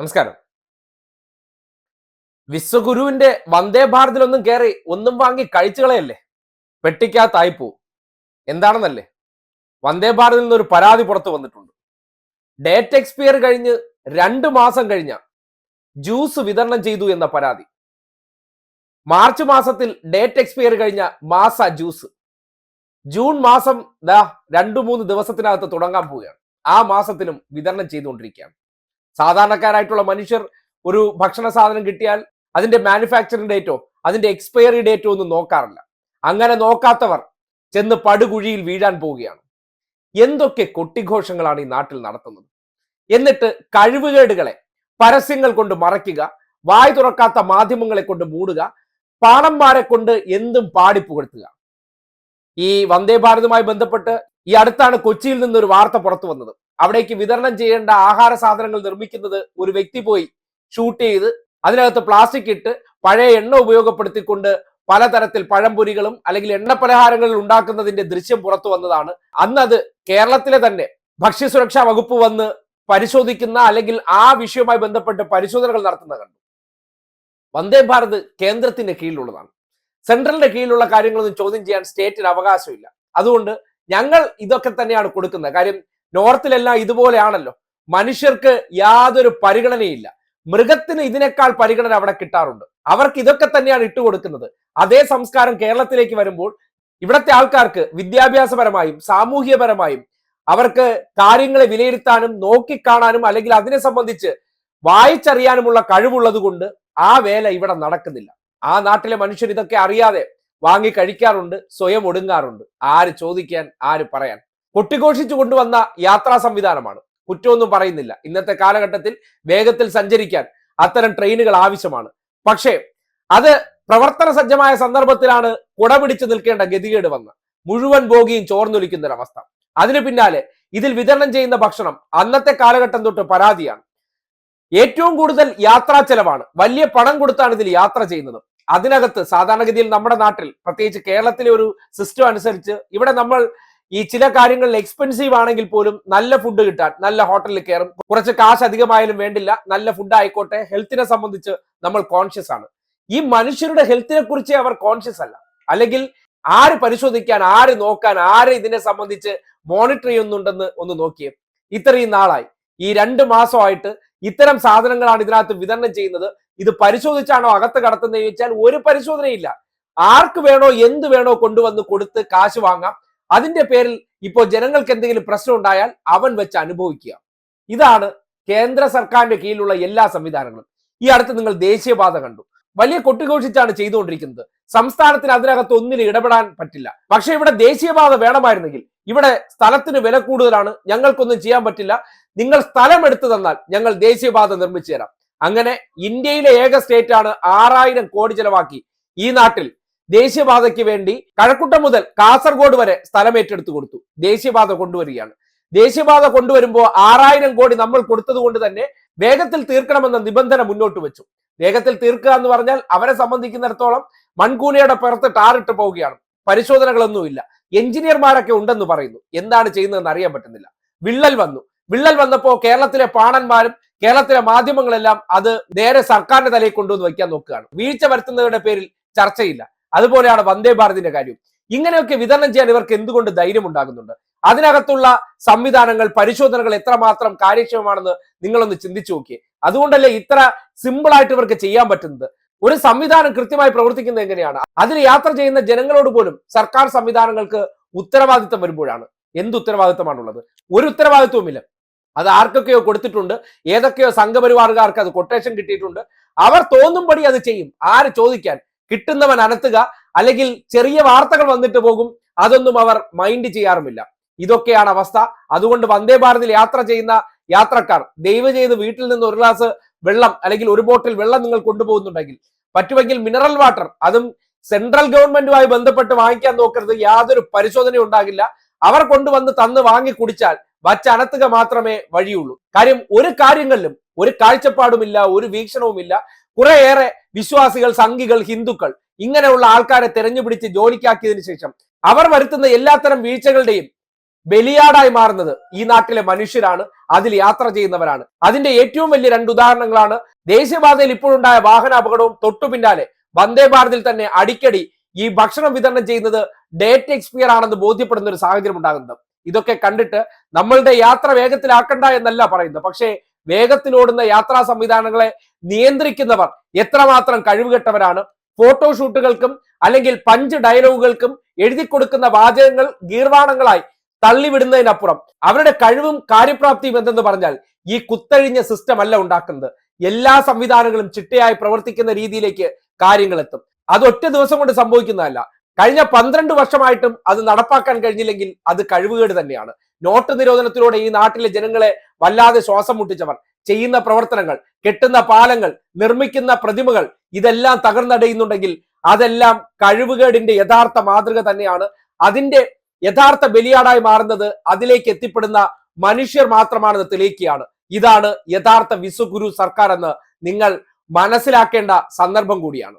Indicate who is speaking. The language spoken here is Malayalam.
Speaker 1: നമസ്കാരം. വിശ്വഗുരുവിന്റെ വന്ദേ ഭാരതിൽ ഒന്നും കയറി ഒന്നും വാങ്ങി കഴിച്ചു കളയല്ലേ? പെട്ടിക്കകത്തായി എന്താണെന്നല്ലേ? വന്ദേ ഭാരതിൽ നിന്നൊരു പരാതി പുറത്തു വന്നിട്ടുണ്ട്. ഡേറ്റ് എക്സ്പയർ കഴിഞ്ഞ് രണ്ട് മാസം കഴിഞ്ഞ ജ്യൂസ് വിതരണം ചെയ്തു എന്ന പരാതി. മാർച്ച് മാസത്തിൽ ഡേറ്റ് എക്സ്പയർ കഴിഞ്ഞ മാസ ജ്യൂസ്. ജൂൺ മാസം ദാ രണ്ടു മൂന്ന് ദിവസത്തിനകത്ത് തുടങ്ങാൻ പോവുകയാണ്. ആ മാസത്തിലും വിതരണം ചെയ്തുകൊണ്ടിരിക്കുകയാണ്. സാധാരണക്കാരായിട്ടുള്ള മനുഷ്യർ ഒരു ഭക്ഷണ സാധനം കിട്ടിയാൽ അതിന്റെ മാനുഫാക്ചറിംഗ് ഡേറ്റോ അതിന്റെ എക്സ്പയറി ഡേറ്റോ ഒന്നും നോക്കാറില്ല. അങ്ങനെ നോക്കാത്തവർ ചെന്ന് പടുകുഴിയിൽ വീഴാൻ പോവുകയാണ്. എന്തൊക്കെ കൊട്ടിഘോഷങ്ങളാണ് ഈ നാട്ടിൽ നടത്തുന്നത്? എന്നിട്ട് കഴിവുകേടുകളെ പരസ്യങ്ങൾ കൊണ്ട് മറയ്ക്കുക വായ് തുറക്കാത്ത മാധ്യമങ്ങളെ കൊണ്ട് മൂടുക പാണന്മാരെ കൊണ്ട് എന്തും പാടിപ്പുകഴ്ത്തുക ഈ വന്ദേ ഭാരതുമായി ബന്ധപ്പെട്ട് ഈ അടുത്താണ് കൊച്ചിയിൽ നിന്നൊരു വാർത്ത പുറത്തു വന്നത്. അവിടേക്ക് വിതരണം ചെയ്യേണ്ട ആഹാര സാധനങ്ങൾ നിർമ്മിക്കുന്നത് ഒരു വ്യക്തി പോയി ഷൂട്ട് ചെയ്ത് അതിനകത്ത് പ്ലാസ്റ്റിക് ഇട്ട് പഴയ എണ്ണ ഉപയോഗപ്പെടുത്തിക്കൊണ്ട് പലതരത്തിൽ പഴംപൊരികളും അല്ലെങ്കിൽ എണ്ണ ഉണ്ടാക്കുന്നതിന്റെ ദൃശ്യം പുറത്തു വന്നതാണ്. അന്ന് അത് കേരളത്തിലെ തന്നെ ഭക്ഷ്യസുരക്ഷാ വകുപ്പ് വന്ന് പരിശോധിക്കുന്ന അല്ലെങ്കിൽ ആ വിഷയവുമായി ബന്ധപ്പെട്ട് പരിശോധനകൾ നടത്തുന്ന കണ്ടു. വന്ദേ ഭാരത് കേന്ദ്രത്തിന്റെ കീഴിലുള്ളതാണ്. സെൻട്രലിന്റെ കീഴിലുള്ള കാര്യങ്ങളൊന്നും ചോദ്യം ചെയ്യാൻ സ്റ്റേറ്റിന് അവകാശമില്ല. അതുകൊണ്ട് ഞങ്ങൾ ഇതൊക്കെ തന്നെയാണ് കൊടുക്കുന്നത്. കാര്യം നോർത്തിലെല്ലാം ഇതുപോലെയാണല്ലോ. മനുഷ്യർക്ക് യാതൊരു പരിഗണനയില്ല. മൃഗത്തിന് ഇതിനേക്കാൾ പരിഗണന അവിടെ കിട്ടാറുണ്ട്. അവർക്ക് ഇതൊക്കെ തന്നെയാണ് ഇട്ടുകൊടുക്കുന്നത് അതേ സംസ്കാരം കേരളത്തിലേക്ക് വരുമ്പോൾ ഇവിടത്തെ ആൾക്കാർക്ക് വിദ്യാഭ്യാസപരമായും സാമൂഹ്യപരമായും അവർക്ക് കാര്യങ്ങളെ വിലയിരുത്താനും നോക്കിക്കാണാനും അല്ലെങ്കിൽ അതിനെ സംബന്ധിച്ച് വായിച്ചറിയാനുമുള്ള കഴിവുള്ളത് കൊണ്ട് ആ വേല ഇവിടെ നടക്കുന്നില്ല. ആ നാട്ടിലെ മനുഷ്യർ ഇതൊക്കെ അറിയാതെ വാങ്ങി കഴിക്കാറുണ്ട് സ്വയം ഒടുങ്ങാറുണ്ട്. ആര് ചോദിക്കാൻ ആര് പറയാൻ. കൊട്ടിഘോഷിച്ചു കൊണ്ടുവന്ന യാത്രാ സംവിധാനമാണ്. കുറ്റമൊന്നും പറയുന്നില്ല. ഇന്നത്തെ കാലഘട്ടത്തിൽ വേഗത്തിൽ സഞ്ചരിക്കാൻ അത്തരം ട്രെയിനുകൾ ആവശ്യമാണ്. പക്ഷേ അത് പ്രവർത്തന സജ്ജമായ സന്ദർഭത്തിലാണ് കുടപിടിച്ചു നിൽക്കേണ്ട ഗതികേട് വന്ന് മുഴുവൻ ബോഗിയും ചോർന്നൊലിക്കുന്ന ഒരവസ്ഥ. അതിന് പിന്നാലെ ഇതിൽ വിതരണം ചെയ്യുന്ന ഭക്ഷണം അന്നത്തെ കാലഘട്ടം തൊട്ട് പരാതിയാണ്. ഏറ്റവും കൂടുതൽ യാത്രാ ചെലവാണ്. വലിയ പണം കൊടുത്താണ് ഇതിൽ യാത്ര ചെയ്യുന്നത്. അതിനകത്ത് സാധാരണഗതിയിൽ നമ്മുടെ നാട്ടിൽ പ്രത്യേകിച്ച് കേരളത്തിലെ ഒരു സിസ്റ്റം അനുസരിച്ച് ഇവിടെ നമ്മൾ ഈ ചില കാര്യങ്ങളിൽ എക്സ്പെൻസീവ് ആണെങ്കിൽ പോലും നല്ല ഫുഡ് കിട്ടാൻ നല്ല ഹോട്ടലിൽ കയറും. കുറച്ച് കാശ് അധികമായാലും വേണ്ടില്ല നല്ല ഫുഡ് ആയിക്കോട്ടെ. ഹെൽത്തിനെ സംബന്ധിച്ച് നമ്മൾ കോൺഷ്യസ് ആണ്. ഈ മനുഷ്യരുടെ ഹെൽത്തിനെ കുറിച്ച് അവർ കോൺഷ്യസ് അല്ല. അല്ലെങ്കിൽ ആര് പരിശോധിക്കാൻ ആര് നോക്കാൻ ആര് ഇതിനെ സംബന്ധിച്ച് മോണിറ്റർ ചെയ്യുന്നുണ്ടെന്ന് ഒന്ന് നോക്കിയേ. ഇത്രയും നാളായി. ഈ രണ്ട് മാസമായിട്ട് ഇത്തരം സാധനങ്ങളാണ് ഇതിനകത്ത് വിതരണം ചെയ്യുന്നത്. ഇത് പരിശോധിച്ചാണോ അകത്ത് കടത്തുന്നത് ചോദിച്ചാൽ ഒരു പരിശോധനയില്ല ആർക്ക് വേണോ എന്ത് വേണോ കൊണ്ടുവന്ന് കൊടുത്ത് കാശ് വാങ്ങാം. അതിന്റെ പേരിൽ ഇപ്പോൾ ജനങ്ങൾക്ക് എന്തെങ്കിലും പ്രശ്നം ഉണ്ടായാൽ അവൻ വെച്ച് അനുഭവിക്കുക. ഇതാണ് കേന്ദ്ര സർക്കാരിന്റെ കീഴിലുള്ള എല്ലാ സംവിധാനങ്ങളും. ഈ അടുത്ത് നിങ്ങൾ ദേശീയപാത കണ്ടു. വലിയ കൊട്ടിഘോഷിച്ചാണ് ചെയ്തുകൊണ്ടിരിക്കുന്നത്. സംസ്ഥാനത്തിന് അതിനകത്ത് ഒന്നിന് ഇടപെടാൻ പറ്റില്ല. പക്ഷെ ഇവിടെ ദേശീയപാത വേണമായിരുന്നെങ്കിൽ ഇവിടെ സ്ഥലത്തിന് വില കൂടുതലാണ്. ഞങ്ങൾക്കൊന്നും ചെയ്യാൻ പറ്റില്ല. നിങ്ങൾ സ്ഥലം എടുത്തു തന്നാൽ ഞങ്ങൾ ദേശീയപാത നിർമ്മിച്ചു തരാം. അങ്ങനെ ഇന്ത്യയിലെ ഏക സ്റ്റേറ്റ് ആണ് ആറായിരം കോടി ചെലവാക്കി ഈ നാട്ടിൽ ദേശീയപാതയ്ക്ക് വേണ്ടി കഴക്കുട്ടം മുതൽ കാസർഗോഡ് വരെ സ്ഥലം ഏറ്റെടുത്തു കൊടുത്തു. ദേശീയപാത കൊണ്ടുവരികയാണ്. ദേശീയപാത കൊണ്ടുവരുമ്പോൾ ആറായിരം കോടി നമ്മൾ കൊടുത്തത് കൊണ്ട് തന്നെ വേഗത്തിൽ തീർക്കണമെന്ന നിബന്ധന മുന്നോട്ട് വെച്ചു. വേഗത്തിൽ തീർക്കുക എന്ന് പറഞ്ഞാൽ അവരെ സംബന്ധിക്കുന്നിടത്തോളം മൺകൂനയുടെ പുറത്ത് ടാറിട്ട് പോവുകയാണ്. പരിശോധനകളൊന്നുമില്ല. എഞ്ചിനീയർമാരൊക്കെ ഉണ്ടെന്ന് പറയുന്നു. എന്താണ് ചെയ്യുന്നതെന്ന് അറിയാൻ പറ്റുന്നില്ല. വിള്ളൽ വന്നു. വിള്ളൽ വന്നപ്പോൾ കേരളത്തിലെ പാണന്മാരും കേരളത്തിലെ മാധ്യമങ്ങളെല്ലാം അത് നേരെ സർക്കാരിന്റെ തലയിൽ കൊണ്ടുവന്ന് വയ്ക്കാൻ നോക്കുകയാണ്. വീഴ്ച വരുത്തുന്നവരുടെ പേരിൽ ചർച്ചയില്ല. അതുപോലെയാണ് വന്ദേ ഭാരതിന്റെ കാര്യം. ഇങ്ങനെയൊക്കെ വിതരണം ചെയ്യാൻ ഇവർക്ക് എന്തുകൊണ്ട് ധൈര്യം ഉണ്ടാകുന്നുണ്ട്? അതിനകത്തുള്ള സംവിധാനങ്ങൾ പരിശോധനകൾ എത്രമാത്രം കാര്യക്ഷമമാണെന്ന് നിങ്ങളൊന്ന് ചിന്തിച്ചു നോക്കിയേ. അതുകൊണ്ടല്ലേ ഇത്ര സിമ്പിൾ ആയിട്ട് ഇവർക്ക് ചെയ്യാൻ പറ്റുന്നത്? ഒരു സംവിധാനം കൃത്യമായി പ്രവർത്തിക്കുന്നത് എങ്ങനെയാണ്? അതിൽ യാത്ര ചെയ്യുന്ന ജനങ്ങളോട് പോലും സർക്കാർ സംവിധാനങ്ങൾക്ക് ഉത്തരവാദിത്തം വരുമ്പോഴാണ്. എന്ത് ഉത്തരവാദിത്തമാണുള്ളത്? ഒരു ഉത്തരവാദിത്വമില്ല അത് ആർക്കൊക്കെയോ കൊടുത്തിട്ടുണ്ട്. ഏതൊക്കെയോ സംഘപരിവാറുകാർക്ക് അത് കൊട്ടേഷൻ കിട്ടിയിട്ടുണ്ട്. അവർ തോന്നുംപടി അത് ചെയ്യും. ആര് ചോദിക്കാൻ? കിട്ടുന്നവൻ അനത്തുക അല്ലെങ്കിൽ ചെറിയ വാർത്തകൾ വന്നിട്ട് പോകും അതൊന്നും അവർ മൈൻഡ് ചെയ്യാറുമില്ല. ഇതൊക്കെയാണ് അവസ്ഥ. അതുകൊണ്ട് വന്ദേ ഭാരതിൽ യാത്ര ചെയ്യുന്ന യാത്രക്കാർ ദയവ് ചെയ്ത് വീട്ടിൽ നിന്ന് ഒരു ഗ്ലാസ് വെള്ളം അല്ലെങ്കിൽ ഒരു ബോട്ടിൽ വെള്ളം നിങ്ങൾ കൊണ്ടുപോകുന്നുണ്ടെങ്കിൽ പറ്റുമെങ്കിൽ മിനറൽ വാട്ടർ അതും സെൻട്രൽ ഗവൺമെന്റുമായി ബന്ധപ്പെട്ട് വാങ്ങിക്കാൻ നോക്കരുത് യാതൊരു പരിശോധനയും ഉണ്ടാകില്ല. അവർ കൊണ്ടുവന്ന് തന്ന് വാങ്ങി കുടിച്ചാൽ വച്ചനത്തുക മാത്രമേ വഴിയുള്ളൂ. കാര്യം ഒരു കാര്യങ്ങളിലും ഒരു കാഴ്ചപ്പാടുമില്ല ഒരു വീക്ഷണവുമില്ല. കുറെയേറെ വിശ്വാസികൾ സംഘികൾ ഹിന്ദുക്കൾ ഇങ്ങനെയുള്ള ആൾക്കാരെ തെരഞ്ഞുപിടിച്ച് ജോലിക്കാക്കിയതിനു ശേഷം അവർ വരുത്തുന്ന എല്ലാത്തരം വീഴ്ചകളുടെയും ബലിയാടായി മാറുന്നത് ഈ നാട്ടിലെ മനുഷ്യരാണ്. അതിൽ യാത്ര ചെയ്യുന്നവരാണ്. അതിന്റെ ഏറ്റവും വലിയ രണ്ട് ഉദാഹരണങ്ങളാണ് ദേശീയപാതയിൽ ഇപ്പോഴുണ്ടായ വാഹന അപകടവും തൊട്ടു പിന്നാലെ വന്ദേ ഭാരതിൽ തന്നെ അടിക്കടി ഈ ഭക്ഷണം വിതരണം ചെയ്യുന്നത് ഡേറ്റ് എക്സ്പിയർ ആണെന്ന് ബോധ്യപ്പെടുന്ന ഒരു സാഹചര്യം ഉണ്ടാകുന്നത്. ഇതൊക്കെ കണ്ടിട്ട് നമ്മളുടെ യാത്ര വേഗത്തിലാക്കണ്ട എന്നല്ല പറയുന്നത്. പക്ഷേ വേഗത്തിലോടുന്ന യാത്രാ സംവിധാനങ്ങളെ നിയന്ത്രിക്കുന്നവർ എത്രമാത്രം കഴിവുകെട്ടവരാണ്. ഫോട്ടോഷൂട്ടുകൾക്കും അല്ലെങ്കിൽ പഞ്ച് ഡയലോഗുകൾക്കും എഴുതി കൊടുക്കുന്ന വാചകങ്ങൾ ഗീർവാണങ്ങളായി തള്ളിവിടുന്നതിനപ്പുറം അവരുടെ കഴിവും കാര്യപ്രാപ്തിയും എന്തെന്ന് പറഞ്ഞാൽ ഈ കുത്തഴിഞ്ഞ സിസ്റ്റം അല്ല ഉണ്ടാക്കുന്നത്. എല്ലാ സംവിധാനങ്ങളും ചിട്ടയായി പ്രവർത്തിക്കുന്ന രീതിയിലേക്ക് കാര്യങ്ങൾ എത്തും. അത് ഒറ്റ ദിവസം കൊണ്ട് സംഭവിക്കുന്നതല്ല. കഴിഞ്ഞ പന്ത്രണ്ട് വർഷമായിട്ടും അത് നടപ്പാക്കാൻ കഴിഞ്ഞില്ലെങ്കിൽ അത് കഴിവുകേട് തന്നെയാണ്. നോട്ട് നിരോധനത്തിലൂടെ ഈ നാട്ടിലെ ജനങ്ങളെ വല്ലാതെ ശ്വാസം മുട്ടിച്ചവർ ചെയ്യുന്ന പ്രവർത്തനങ്ങൾ കെട്ടുന്ന പാലങ്ങൾ നിർമ്മിക്കുന്ന പ്രതിമകൾ ഇതെല്ലാം തകർന്നടയുന്നുണ്ടെങ്കിൽ അതെല്ലാം കഴിവുകേടിന്റെ യഥാർത്ഥ മാതൃക തന്നെയാണ്. അതിന്റെ യഥാർത്ഥ ബലിയാടായി മാറുന്നത് അതിലേക്ക് എത്തിപ്പെടുന്ന മനുഷ്യർ മാത്രമാണെന്ന് തെളിയിക്കുകയാണ്. ഇതാണ് യഥാർത്ഥ വിശ്വഗുരു സർക്കാർ എന്ന് നിങ്ങൾ മനസ്സിലാക്കേണ്ട സന്ദർഭം കൂടിയാണ്.